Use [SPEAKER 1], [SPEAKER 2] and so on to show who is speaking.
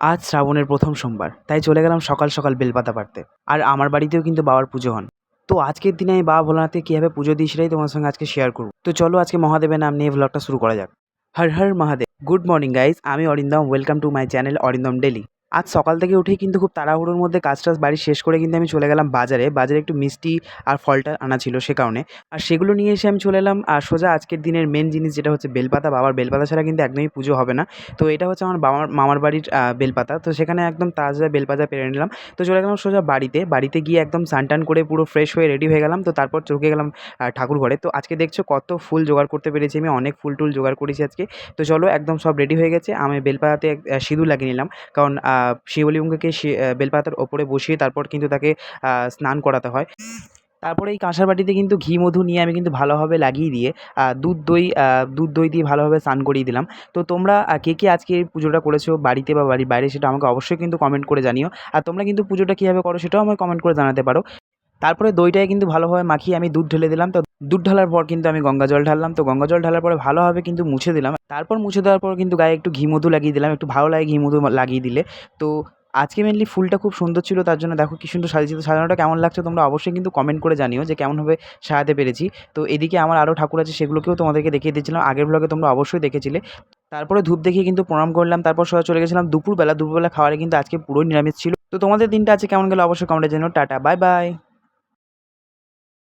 [SPEAKER 1] আজ শ্রাবণের প্রথম সোমবার, তাই চলে গেলাম সকাল সকাল বেলপাতা পাড়তে। আর আমার বাড়িতেও কিন্তু বাবার পুজো হন। তো আজকের দিনে আমি বাবা ভোলানাথকে কীভাবে পুজো দিই সেটাই তোমার সঙ্গে আজকে শেয়ার করব। তো চলো আজকে মহাদেবের নাম নিয়ে ভ্লগটা শুরু করা যাক। Har Har Mahadev. Good morning guys আমি Arindam. Welcome to my channel Arindam daily আজ সকাল থেকে উঠেই কিন্তু খুব তাড়াহুড়োর মধ্যে কাজ টাজ বাড়ি শেষ করে কিন্তু আমি চলে গেলাম বাজারে। বাজারে একটু মিষ্টি আর ফলটা আনা ছিল সে কারণে। আর সেগুলো নিয়ে এসে আমি চলে এলাম, আর সোজা আজকের দিনের মেন জিনিস যেটা হচ্ছে বেলপাতা। বাবার বেলপাতা ছাড়া কিন্তু একদমই পুজো হবে না। তো এটা হচ্ছে আমার বাবার, মামার বাড়ির বেলপাতা। তো সেখানে একদম তাজা বেলপাতা পেরে নিলাম। তো চলে গেলাম সোজা বাড়িতে। বাড়িতে গিয়ে একদম স্নান টান করে পুরো ফ্রেশ হয়ে রেডি হয়ে গেলাম। তো তারপর চলে গেলাম ঠাকুর ঘরে। তো আজকে দেখছ কত ফুল জোগাড় করতে পেরেছি আমি। অনেক ফুল টুল জোগাড় করেছি আজকে। তো চলো একদম সব রেডি হয়ে গেছে। আমি বেলপাতাতে সিঁদুর লাগিয়ে নিলাম। কারণ শিবলিঙ্গকে বেলপাতার ওপরে বসিয়ে তারপর কিন্তু তাকে স্নান করাতে হয়। তারপরে এই কাঁসার বাটিতে কিন্তু ঘি, মধু নিয়ে আমি কিন্তু ভালোভাবে লাগিয়ে দিয়ে দুধ দই দুধ দই দিয়ে ভালোভাবে স্নান করিয়ে দিলাম। তো তোমরা কে কে আজকে এই পুজোটা করেছ বাড়িতে বা বাড়ির বাইরে সেটা আমাকে অবশ্যই কিন্তু কমেন্ট করে জানিও। আর তোমরা কিন্তু পুজোটা কীভাবে করো সেটাও আমাকে কমেন্ট করে জানাতে পারো। তারপরে দইটায় কিন্তু ভালোভাবে মাখিয়ে আমি দুধ ঢেলে দিলাম। তো দুধ ঢালার পর কিন্তু আমি গঙ্গা জল ঢাললাম। তো গঙ্গা জল ঢালার পরে ভালোভাবে কিন্তু মুছে দিলাম। তারপর মুছে দেওয়ার পর কিন্তু গায়ে একটু ঘি মধু লাগিয়ে দিলাম। একটু ভালো লাগে ঘি মধু লাগিয়ে দিলে। তো আজকে মেনলি ফুলটা খুব সুন্দর ছিল, তার জন্য দেখো কি সুন্দর সাজিয়েছি। সাজানোটা কেমন লাগছে তোমরা অবশ্যই কিন্তু কমেন্ট করে জানিও যে কেমনভাবে সাজাতে পেরেছি। তো এদিকে আমার আরও ঠাকুর আছে, সেগুলোকেও তোমাদেরকে দেখিয়ে দিয়েছিলাম। আগের ব্লগে তোমরা অবশ্যই দেখেছিলে। তারপরে ধূপ দেখিয়ে কিন্তু প্রণাম করলাম। তারপর সোজা চলে গেছিলাম দুপুরবেলা। দুপুরবেলা খাওয়ারে কিন্তু আজকে পুরোই নিরামিষ ছিল। তো তোমাদের দিনটা আছে কেমন গেলো অবশ্যই কমেন্টে জন্য টাটা বাই বাই